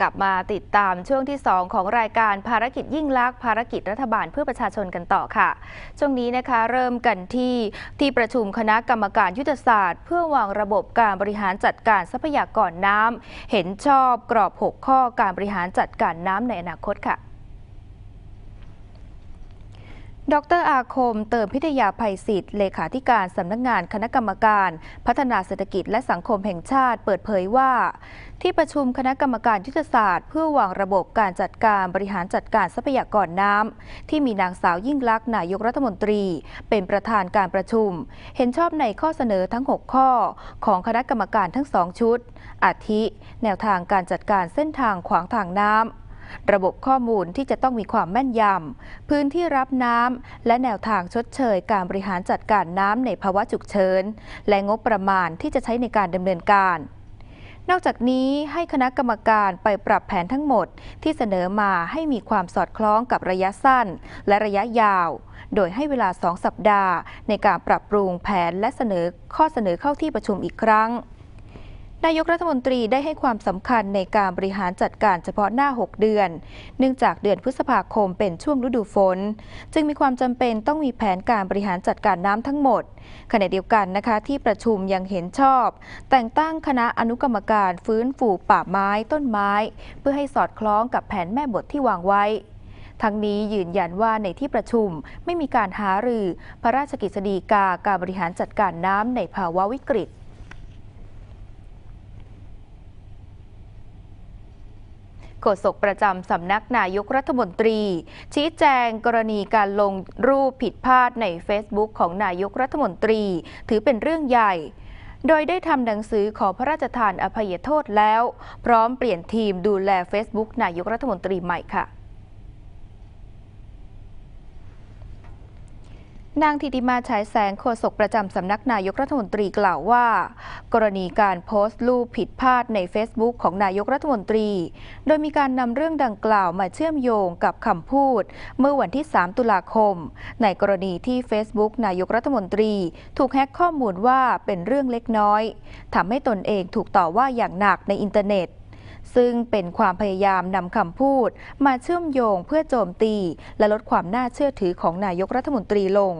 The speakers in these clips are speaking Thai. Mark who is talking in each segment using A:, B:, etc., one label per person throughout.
A: กลับมาติดตามช่วงที่ 2 ของรายการภารกิจยิ่งลักษณ์ภารกิจรัฐบาลเพื่อประชาชนกันต่อค่ะ ช่วงนี้นะคะเริ่มกันที่ที่ประชุมคณะกรรมการยุทธศาสตร์ เพื่อวางระบบการบริหารจัดการทรัพยากรน้ำเห็นชอบกรอบ 6 ข้อการบริหารจัดการน้ำในอนาคตค่ะ ดรอาคมเติมพิทยาภัยศิษย์เลขาธิการสำนักงานคณะกรรมการ พัฒนาเศรษฐกิจและสังคมแห่งชาติเปิดเผยว่า ที่ประชุมคณะกรรมการยุทธศาสตร์ เพื่อวางระบบการจัดการบริหารจัดการทรัพยากรน้ำที่มีนางสาวยิ่งลักษณ์นายกรัฐมนตรี เป็นประธานการประชุม เห็นชอบในข้อเสนอทั้ง 6 ข้อ ของคณะกรรมการทั้งสองชุด อาทิ แนวทางการจัดการเส้นทางขวางทางน้ำ ระบบข้อมูลที่จะต้องมีความแม่นยำ พื้นที่รับน้ำ และแนวทางชดเชยการบริหารจัดการน้ำในภาวะฉุกเฉิน และงบประมาณที่จะใช้ในการดำเนินการนอกจากนี้ให้คณะกรรมการไปปรับแผนทั้งหมดที่เสนอมาให้มีความสอดคล้องกับระยะสั้นและระยะยาว โดยให้เวลา 2 สัปดาห์ ในการปรับปรุงแผนและเสนอข้อเสนอเข้าที่ประชุมอีกครั้ง นายกรัฐมนตรีได้ให้ความสำคัญในการบริหารจัดการเฉพาะหน้า 6 เดือน เนื่องจากเดือนพฤษภาคมเป็นช่วงฤดูฝน จึงมีความจำเป็นต้องมีแผนการบริหารจัดการน้ำทั้งหมด ขณะเดียวกันนะคะที่ประชุมยังเห็นชอบ แต่งตั้งคณะอนุกรรมการฟื้นฟูป่าไม้ต้นไม้ เพื่อให้สอดคล้องกับแผนแม่บทที่วางไว้ทั้งนี้ยืนยันว่าในที่ประชุมไม่มีการหารือ พระราชกฤษฎีกาการบริหารจัดการน้ำในภาวะวิกฤต โฆษกประจำสำนักนายกรัฐมนตรี ชี้แจงกรณีการลงรูปผิดพลาดใน Facebook ของนายกรัฐมนตรี ถือเป็นเรื่องใหญ่โดยได้ทำหนังสือขอพระราชทานอภัยโทษแล้ว พร้อมเปลี่ยนทีมดูแล Facebook นายกรัฐมนตรีใหม่ค่ะ นางธิติมาฉายแสงโฆษกประจำสำนักนายกรัฐมนตรีกล่าวว่า กรณีการโพสต์รูปผิดพลาดใน Facebook ของนายกรัฐมนตรี โดยมีการนำเรื่องดังกล่าวมาเชื่อมโยงกับคำพูด เมื่อวันที่ 3 ตุลาคม ในกรณีที่ Facebook นายกรัฐมนตรี ถูกแฮ็กข้อมูลว่าเป็นเรื่องเล็กน้อยทำให้ตนเองถูกต่อว่าอย่างหนักในอินเทอร์เน็ต ซึ่งเป็นความพยายามนำคำพูด มาเชื่อมโยงเพื่อโจมตี และลดความน่าเชื่อถือของนายกรัฐมนตรีลง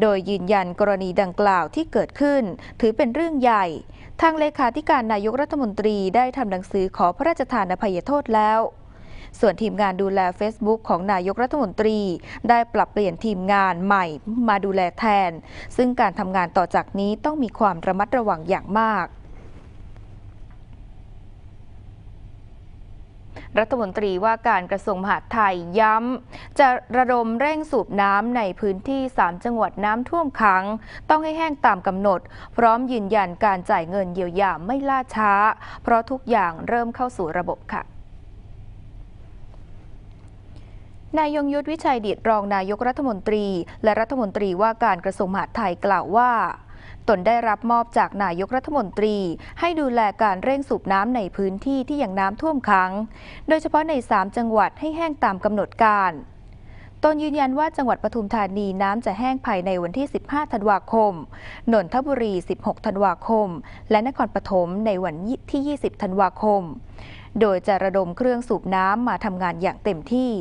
A: โดยยืนยันกรณีดังกล่าวที่เกิดขึ้น ถือเป็นเรื่องใหญ่ ทางเลขาธิการนายกรัฐมนตรีได้ทำหนังสือขอพระราชทานอภัยโทษแล้วส่วนทีมงานดูแล Facebook ของนายกรัฐมนตรี ได้ปรับเปลี่ยนทีมงานใหม่มาดูแลแทน ซึ่งการทำงานต่อจากนี้ต้องมีความระมัดระวังอย่างมาก รัฐมนตรีว่าการกระทรวงมหาดไทยย้ำ จะระดมเร่งสูบน้ำในพื้นที่ 3 จังหวัดน้ำท่วมขัง ต้องให้แห้งตามกำหนด พร้อมยืนยันการจ่ายเงินเยียวยาไม่ล่าช้า เพราะทุกอย่างเริ่มเข้าสู่ระบบค่ะนายยงยุทธวิชัยดิตรองนายกรัฐมนตรี และรัฐมนตรีว่าการกระทรวงมหาดไทยกล่าวว่า ตนได้รับมอบจากนายกรัฐมนตรี ให้ดูแลการเร่งสูบน้ำในพื้นที่ที่ยังน้ำท่วมขัง โดยเฉพาะใน 3 จังหวัดให้แห้งตามกำหนดการตนยืนยันว่าจังหวัดปทุมธานีน้ำจะแห้งภายในวันที่ 15 ธันวาคม นนทบุรี 16 ธันวาคม และนครปฐมในวันที่ 20 ธันวาคม โดยจะระดมเครื่องสูบน้ำมาทำงานอย่างเต็มที่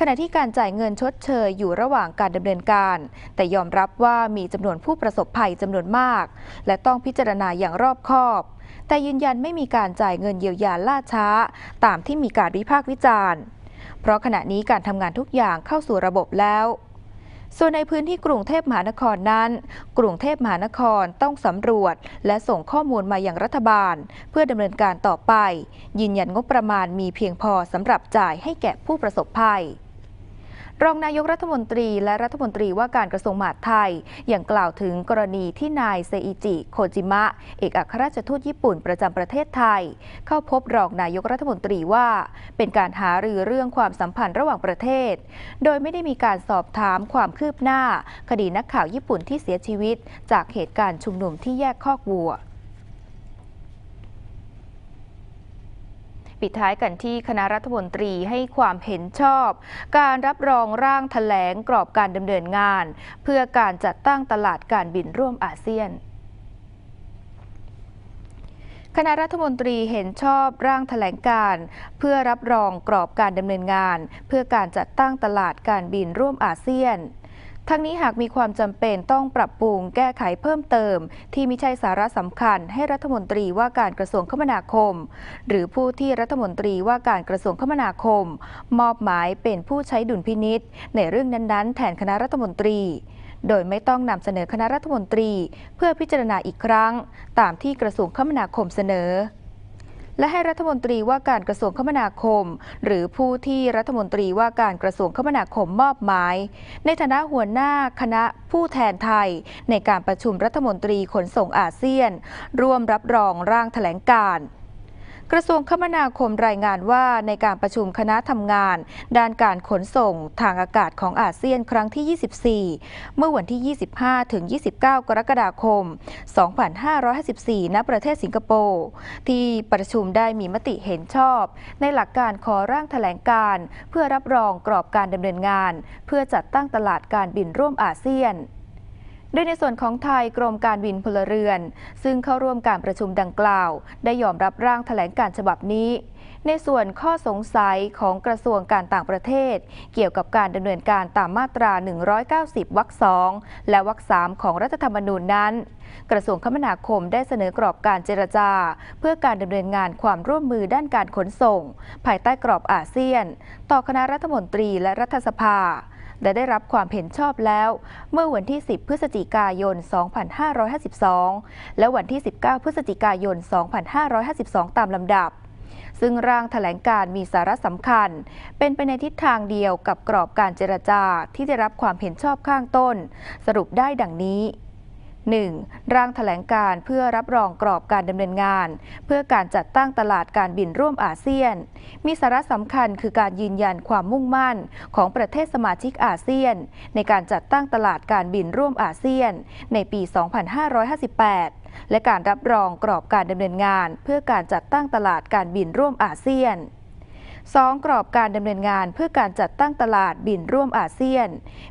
A: ขณะที่การจ่ายเงินชดเชยอยู่ระหว่างการดำเนินการ แต่ยอมรับว่ามีจำนวนผู้ประสบภัยจำนวนมาก และต้องพิจารณาอย่างรอบคอบ แต่ยืนยันไม่มีการจ่ายเงินเยียวยาล่าช้า ตามที่มีการวิพากษ์วิจารณ์ เพราะขณะนี้การทำงานทุกอย่างเข้าสู่ระบบแล้วส่วนในพื้นที่กรุงเทพมหานครนั้น กรุงเทพมหานครต้องสำรวจ และส่งข้อมูลมาอย่างรัฐบาล เพื่อดำเนินการต่อไป ยืนยันงบประมาณมีเพียงพอสำหรับจ่ายให้แก่ผู้ประสบภัย รองนายกรัฐมนตรีและรัฐมนตรีว่าการกระทรวงมหาดไทยยังกล่าวถึงกรณีที่นายเซอิจิ โคจิมะ เอกอัครราชทูตญี่ปุ่นประจำประเทศไทย เข้าพบรองนายกรัฐมนตรีว่า เป็นการหารือเรื่องความสัมพันธ์ระหว่างประเทศ โดยไม่ได้มีการสอบถามความคืบหน้า คดีนักข่าวญี่ปุ่นที่เสียชีวิต จากเหตุการณ์ชุมนุมที่แยกคอกวัว ปิดท้ายกันที่คณะรัฐมนตรีให้ความเห็นชอบ การรับรองร่างถแถลงกรอบการดำเนินงาน เพื่อการจัดตั้งตลาดการบินร่วมอาเซียนคณะรัฐมนตรีเห็นชอบร่างแถลงการ เพื่อรับรองกรอบการดำเนินงาน เพื่อการจัดตั้งตลาดการบินร่วมอาเซียน ทั้งนี้หากมีความจำเป็นต้องปรับปรุงแก้ไขเพิ่มเติม ที่ม่ใช่สาระสำคัญ ให้รัฐมนตรีว่าการกระทรวงคมนาคม หรือผู้ที่รัฐมนตรีว่าการกระทรวงคมนาคม มอบหมายเป็นผู้ใช้ดุลพินิษในเรื่องนั้นๆ แทนคณะรัฐมนตรี โดยไม่ต้องนำเสนอคณะรัฐมนตรี เพื่อพิจารณาอีกครั้ง ตามที่กระทรวงคมนาคมเสนอ และให้รัฐมนตรีว่าการกระทรวงคมนาคม หรือผู้ที่รัฐมนตรีว่าการกระทรวงคมนาคมมอบหมาย ในฐานะหัวหน้าคณะผู้แทนไทย ในการประชุมรัฐมนตรีขนส่งอาเซียน ร่วมรับรองร่างแถลงการ กระทรวงคมนาคมรายงานว่าในการประชุมคณะทำงาน ด้านการขนส่งทางอากาศของอาเซียนครั้งที่ 24 เมื่อวันที่ 25 ถึง 29 กรกฎาคม 2554 ณ ประเทศสิงคโปร์ที่ประชุมได้มีมติเห็นชอบ ในหลักการขอร่างแถลงการ เพื่อรับรองกรอบการดำเนินงาน เพื่อจัดตั้งตลาดการบินร่วมอาเซียน โดยในส่วนของไทยกรมการบินพลเรือน ซึ่งเข้าร่วมการประชุมดังกล่าว ได้ยอมรับร่างแถลงการฉบับนี้ ในส่วนข้อสงสัยของกระทรวงการต่างประเทศ เกี่ยวกับการดำเนินการตามมาตรา 190 วรรคสองและวรรคสามของรัฐธรรมนูญนั้น กระทรวงคมนาคมได้เสนอกรอบการเจรจา เพื่อการดำเนินงานความร่วมมือด้านการขนส่ง ภายใต้กรอบอาเซียน ต่อคณะรัฐมนตรีและรัฐสภา และได้รับความเห็นชอบแล้ว เมื่อวันที่ 10 พฤศจิกายน 2552 และวันที่ 19 พฤศจิกายน 2552 ตามลำดับซึ่งร่างแถลงการมีสาระสำคัญ เป็นไปในทิศทางเดียวกับกรอบการเจรจาที่ได้รับความเห็นชอบข้างต้น สรุปได้ดังนี้ 1. ร่างแถลงการเพื่อรับรองกรอบการดำเนินงาน เพื่อการจัดตั้งตลาดการบินร่วมอาเซียน มีสาระสำคัญคือการยืนยันความมุ่งมั่นของประเทศสมาชิกอาเซียน ในการจัดตั้งตลาดการบินร่วมอาเซียน ในปี 2558และการรับรองกรอบการดำเนินงาน เพื่อการจัดตั้งตลาดการบินร่วมอาเซียน 2. กรอบการดำเนินงานเพื่อการจัดตั้งตลาดบินร่วมอาเซียน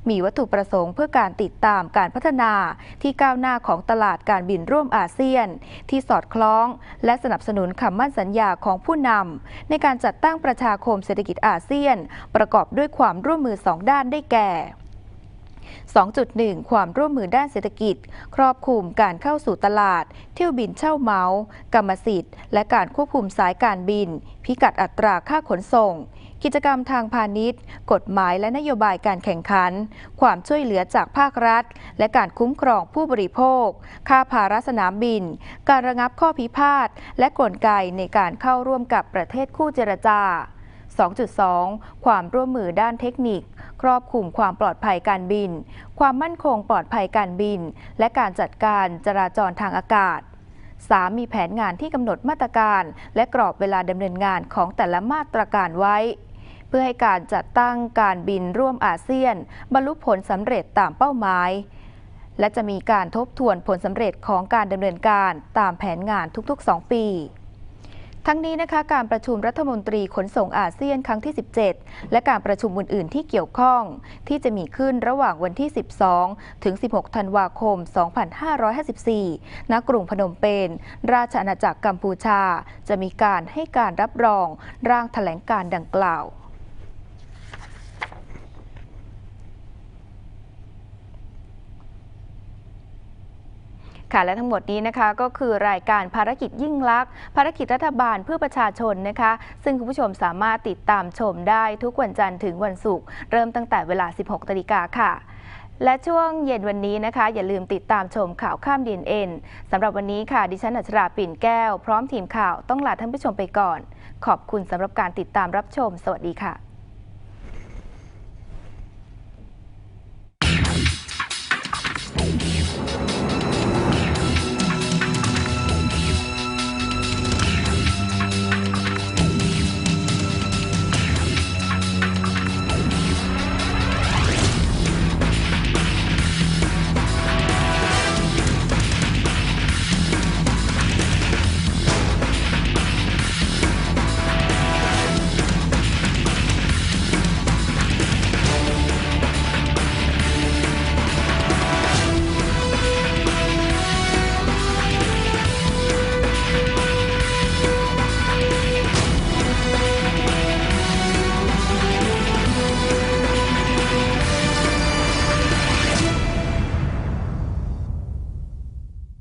A: มีวัตถุประสงค์เพื่อการติดตามการพัฒนาที่ก้าวหน้าของตลาดการบินร่วมอาเซียน ที่สอดคล้อง และสนับสนุนคำมั่นสัญญาของผู้นำในการจัดตั้งประชาคมเศรษฐกิจอาเซียน ประกอบด้วยความร่วมมือสองด้านได้แก่ 2.1 ความร่วมมือด้านเศรษฐกิจ ครอบคลุมการเข้าสู่ตลาด เที่ยวบินเช่าเมา กรรมสิทธิ์ และการควบคุมสายการบิน พิกัดอัตราค่าขนส่ง กิจกรรมทางพาณิชย์ กฎหมายและนโยบายการแข่งขัน ความช่วยเหลือจากภาครัฐ และการคุ้มครองผู้บริโภค ค่าภาระสนามบิน การระงับข้อพิพาทและกลไกในการเข้าร่วมกับประเทศคู่เจรจา 2.2 ความร่วมมือด้านเทคนิค ครอบคลุมความปลอดภัยการบิน ความมั่นคงปลอดภัยการบิน และการจัดการจราจรทางอากาศ 3. มีแผนงานที่กำหนดมาตรการ และกรอบเวลาดำเนินงานของแต่ละมาตรการไว้ เพื่อให้การจัดตั้งการบินร่วมอาเซียน บรรลุผลสำเร็จตามเป้าหมาย และจะมีการทบทวนผลสำเร็จของการดำเนินการตามแผนงานทุกๆ 2 ปี ทั้งนี้นะคะการประชุมรัฐมนตรีขนส่งอาเซียนครั้งที่ 17 และการประชุมอื่น ๆ ที่เกี่ยวข้อง ที่จะมีขึ้นระหว่างวันที่ 12 ถึง 16 ธันวาคม 2554 ณ กรุงพนมเปญ ราชอาณาจักรกัมพูชา จะมีการให้การรับรองร่างแถลงการดังกล่าว ค่ะและทั้งหมดนี้นะคะก็คือรายการภารกิจยิ่งลักษณ์ภารกิจรัฐบาลเพื่อประชาชนนะคะ ซึ่งคุณผู้ชมสามารถติดตามชมได้ทุกวันจันทร์ถึงวันศุกร์เริ่มตั้งแต่เวลา 16นาฬิกาค่ะและช่วงเย็นวันนี้นะคะ อย่าลืมติดตามชมข่าวข้ามดีเอ็นสำหรับวันนี้ค่ะ ดิฉันอัชราปิ่นแก้ว พร้อมทีมข่าวต้องลาท่านผู้ชมไปก่อน ขอบคุณสำหรับการติดตามรับชม สวัสดีค่ะ